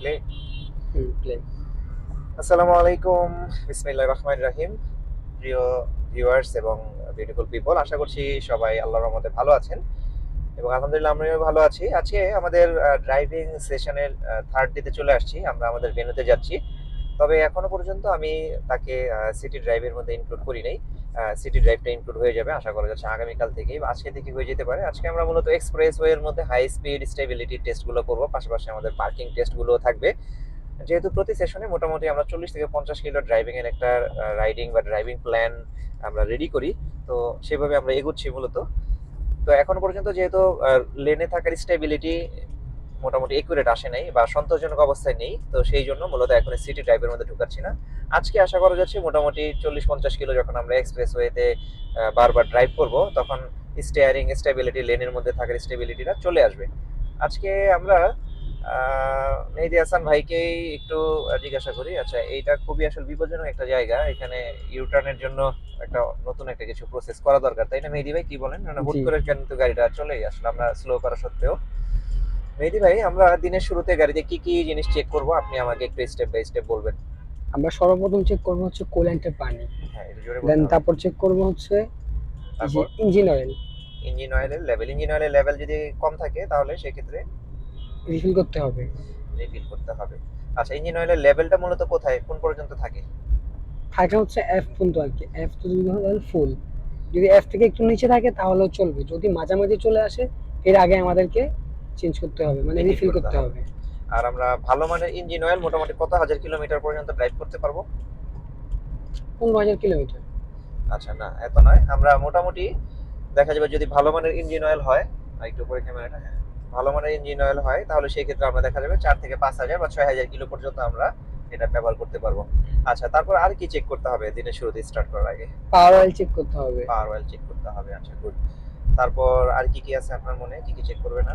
Play play আসসালামু আলাইকুম বিসমিল্লাহ রহমান রাহিম প্রিয় ভিউয়ার্স এবং বিউটিফুল পিপল আশা করছি সবাই আল্লাহর রহমতে ভালো আছেন এবং আলহামদুলিল্লাহ আমিও ভালো আছি। আজকে আমাদের ড্রাইভিং সেশনের থার্ড ডেতে চলে আসছি। আমরা আমাদের ভেনুতে যাচ্ছি। তবে এখনও পর্যন্ত আমি তাকে সিটি ড্রাইভের মধ্যে ইনক্লুড করি নাই। সিটি ড্রাইভটা ইনক্লুড হয়ে যাবে, আশা করা যাচ্ছে আগামীকাল থেকেই, আজকে থেকে হয়ে যেতে পারে। আজকে আমরা মূলত এক্সপ্রেস ওয়ের মধ্যে হাই স্পিড স্টেবিলিটি টেস্টগুলো করব, পাশাপাশি আমাদের পার্কিং টেস্টগুলোও থাকবে। যেহেতু প্রতি সেশনে মোটামুটি আমরা চল্লিশ থেকে পঞ্চাশ কিলো ড্রাইভিং এর একটা রাইডিং বা ড্রাইভিং প্ল্যান আমরা রেডি করি। তো সেভাবে আমরা এগোচ্ছি মূলত। তো এখনও পর্যন্ত যেহেতু লেনে থাকার স্টেবিলিটি মোটামুটি একুরেট আসে নাই বা সন্তোষজনক অবস্থায় নেই। তো সেই জন্য মূলত এখন সিটি ড্রাইভের মধ্যে ঢুকাচ্ছি না। আজকে আশা করা যাচ্ছে মোটামুটি চল্লিশ পঞ্চাশ কিলো যখন আমরা এক্সপ্রেস ওয়েতে বারবার ড্রাইভ করব তখন স্টেয়ারিং স্টেবিলিটি লেনের মধ্যে থাকার স্টেবিলিটিটা চলে আসবে। আজকে আমরা আহ, মেহেদি হাসান ভাইকেই একটু জিজ্ঞাসা করি আচ্ছা এইটা খুবই আসলে বিপজ্জনক একটা জায়গা এখানে ইউটার্নের জন্য একটা নতুন একটা কিছু প্রসেস করা দরকার তাই না মেহেদি ভাই? কি বলেন? মানে হুট। করে কিন্তু গাড়িটা চলেই আসলে আমরা স্লো করা সত্ত্বেও। মেহেদি ভাই আমরা দিনের শুরুতে গাড়িতে কি কি জিনিস চেক করব? আপনি আমাকে একটু স্টেপ বাই স্টেপ বলবেন। আমরা সর্বপ্রথম চেক করব হচ্ছে কোল্যান্টের পানি। হ্যাঁ দেন তারপর চেক করব হচ্ছে ইঞ্জিন অয়েল ইঞ্জিন অয়েলের লেভেল ইঞ্জিন অয়েলের লেভেল যদি কম থাকে তাহলে সেক্ষেত্রে রিফিল করতে হবে। রিফিল করতে হবে। আচ্ছা ইঞ্জিন অয়েলের লেভেলটা মূলত কোথায়? কোন পর্যন্ত থাকে? থাকে হচ্ছে এফ পর্যন্ত আর কি। এফ তো যদি হয় ফুল যদি এফ থেকে একটু নিচে থাকে তাহলেও চলবে। যদি মাঝামাঝি চলে আসে এর আগে আমাদেরকে চেঞ্জ করতে হবে মানে রিফিল করতে হবে। আর আমরা ভালো মানের ইঞ্জিন অয়েল মোটামুটি কত হাজার কিলোমিটার পর্যন্ত ড্রাইভ করতে পারব? পনেরো হাজার কিলোমিটার। আচ্ছা না এত নয়। আমরা মোটামুটি দেখা যাবে যদি ভালো মানের ইঞ্জিন অয়েল হয় একটু উপরে ক্যামেরাটা ভালো মানের ইঞ্জিন অয়েল হয় তাহলে সেই ক্ষেত্রে আমরা দেখা যাবে চার থেকে পাঁচ হাজার বা ছয় হাজার কিলো পর্যন্ত আমরা এটা ব্যবহার করতে পারব। আচ্ছা তারপর আর কি চেক করতে হবে দিনের শুরুতে স্টার্ট করার আগে? পাওয়ার অয়েল চেক করতে হবে। পাওয়ার অয়েল চেক করতে হবে আচ্ছা গুড তারপর আর কি কি আছে আপনার মনে? কি কি চেক করবেন না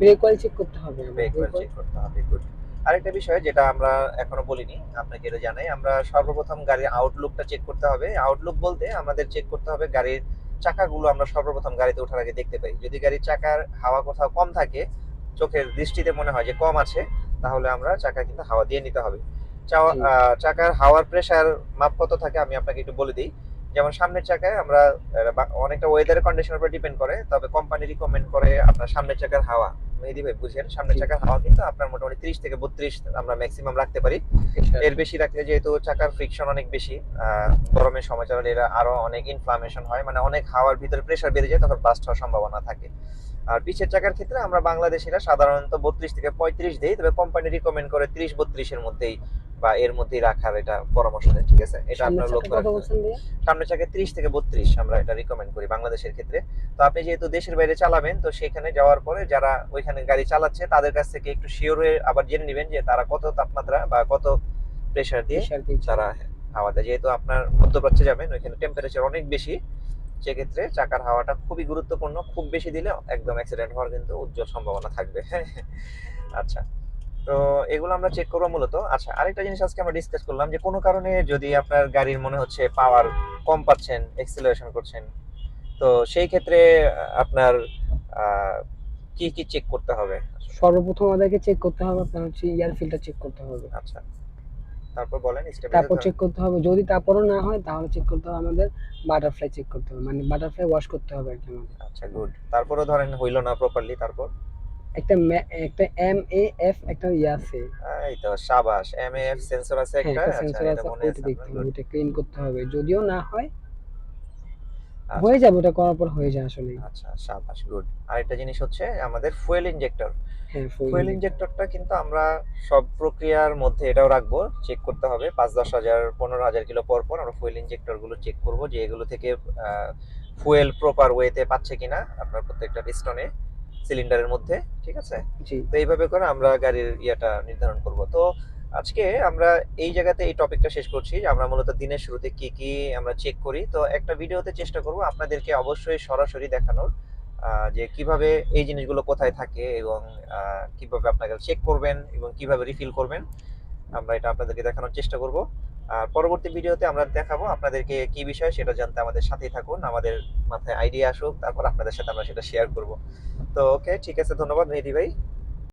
ব্রেক অয়েল চেক করতে হবে ব্রেক অয়েল চেক করতে হবে গুড আরেকটা বিষয় যেটা আমরা এখনও বলিনি আপনাকে এটা জানাই। আমরা সর্বপ্রথম গাড়ির আউটলুকটা চেক করতে হবে। আউটলুক বলতে আমাদের চেক করতে হবে গাড়ির চাকাগুলো আমরা সর্বপ্রথম গাড়িতে ওঠার আগে দেখতে পাই। যদি গাড়ির চাকার হাওয়া কোথাও কম থাকে চোখের দৃষ্টিতে মনে হয় যে কম আছে তাহলে আমরা চাকা কিন্তু হাওয়া দিয়ে নিতে হবে। চাকার হাওয়ার প্রেসার মাপ কত থাকে আমি আপনাকে একটু বলে দিই। যেমন সামনের চাকায় আমরা অনেকটা ওয়েদারের কন্ডিশনের উপর ডিপেন্ড করে তবে কোম্পানি রিকমেন্ড করে আপনার সামনের চাকার হাওয়া। মেহেদি ভাই বুঝেন সামনের চাকার হাওয়া কিন্তু আপনার মোটামুটি ত্রিশ থেকে বত্রিশ আমরা ম্যাক্সিমাম রাখতে পারি। এর বেশি রাখলে যেহেতু চাকার ফ্রিকশন অনেক বেশি গরমের সময় চালালে এরা আরও অনেক ইনফ্লামেশন হয় মানে অনেক হাওয়ার ভিতরে প্রেসার বেড়ে যায় তখন বাস্ট হওয়ার সম্ভাবনা থাকে। আর পিছের চাকার ক্ষেত্রে আমরা বাংলাদেশিরা সাধারণত বত্রিশ থেকে পঁয়ত্রিশ দেই তবে কোম্পানি রিকমেন্ড করে ত্রিশ বত্রিশের মধ্যেই বা এর মধ্যেই রাখার এটা পরামর্শ দেয় ঠিক আছে? এটা আপনার লক্ষ্য? সামনের চাকে ত্রিশ থেকে বত্রিশ আমরা এটা রিকমেন্ড করি বাংলাদেশের ক্ষেত্রে। তো আপনি যেহেতু দেশের বাইরে চালাবেন তো সেখানে যাওয়ার পরে যারা ওইখানে গাড়ি চালাচ্ছে তাদের কাছ থেকে একটু শিওর হয়ে আবার জেনে নেবেন যে তারা কত তাপমাত্রা বা কত প্রেসার দিয়ে প্রেসার দিয়ে তারা হাওয়া দেয়। যেহেতু আপনার মধ্যপ্রাচ্যে যাবেন ওইখানে টেম্পারেচার অনেক বেশি সেক্ষেত্রে চাকার হাওয়াটা খুবই গুরুত্বপূর্ণ। খুব বেশি দিলে একদম অ্যাক্সিডেন্ট হওয়ার কিন্তু উজ্জ্বল সম্ভাবনা থাকবে। আচ্ছা। তো এগুলো আমরা চেক করব মূলত। আচ্ছা আরেকটা জিনিস আজকে আমরা ডিসকাস করলাম যে কোনো কারণে যদি আপনার গাড়ির মনে হচ্ছে পাওয়ার কম পাচ্ছেন এক্সিলারেশন করছেন তো সেই ক্ষেত্রে আপনার কি কি চেক করতে হবে? সর্বপ্রথম আমাদেরকে চেক করতে হবে আপনার হচ্ছে এয়ার ফিল্টার চেক করতে হবে। আচ্ছা তারপর বলেন স্টেপ তারপর চেক করতে হবে যদি তারপরও না হয় তাহলে চেক করতে হবে আমাদের বাটারফ্লাই চেক করতে হবে মানে বাটারফ্লাই ওয়াশ করতে হবে আর কি আমাদের। আচ্ছা গুড তারপরও ধরেন হইল না প্রপারলি তারপর? একটা একটা এম এ এফ একটা ইয়ে আছে। এই তো সাবাস এমএএফ সেন্সর আছে হ্যাঁ একটা একটা? আচ্ছা সেন্সর আছে মনে আছে দেখতে হবে। ওইটা ক্লিন করতে হবে। যদিও না হয় আচ্ছা। হয়ে যাবে ওটা করার পর হয়ে যায় আসলে আচ্ছা সাবাস গুড আরেকটা জিনিস হচ্ছে আমাদের ফুয়েল ইনজেক্টর হ্যাঁ ফুয়েল ইনজেক্টরটা কিন্তু আমরা সব প্রক্রিয়ার মধ্যে এটাও রাখব চেক করতে হবে। পাঁচ দশ হাজার পনেরো হাজার কিলো পর পর আমরা ফুয়েল ইনজেক্টরগুলো চেক করব যে এগুলো থেকে ফুয়েল প্রপার ওয়েতে পাচ্ছে কিনা আপনার প্রত্যেকটা পিস্টনে সিলিন্ডারের মধ্যে ঠিক আছে? তো এইভাবে করে আমরা গাড়ির ইয়েটা নির্ধারণ করব। তো আজকে আমরা এই জায়গাতে এই টপিকটা শেষ করছি। যে আমরা মূলত দিনের শুরুতে কি কি আমরা চেক করি। তো একটা ভিডিওতে চেষ্টা করব আপনাদেরকে অবশ্যই সরাসরি দেখানোর যে কীভাবে এই জিনিসগুলো কোথায় থাকে এবং কীভাবে আপনারা চেক করবেন এবং কীভাবে রিফিল করবেন। আমরা এটা আপনাদেরকে দেখানোর চেষ্টা করব। আর পরবর্তী ভিডিওতে আমরা দেখাবো আপনাদেরকে কি বিষয় সেটা জানতে আমাদের সাথেই থাকুন। আমাদের মাথায় আইডিয়া আসুক, তারপর আপনাদের সাথে আমরা সেটা শেয়ার করব। তো ওকে ঠিক আছে, ধন্যবাদ মেহেদি ভাই।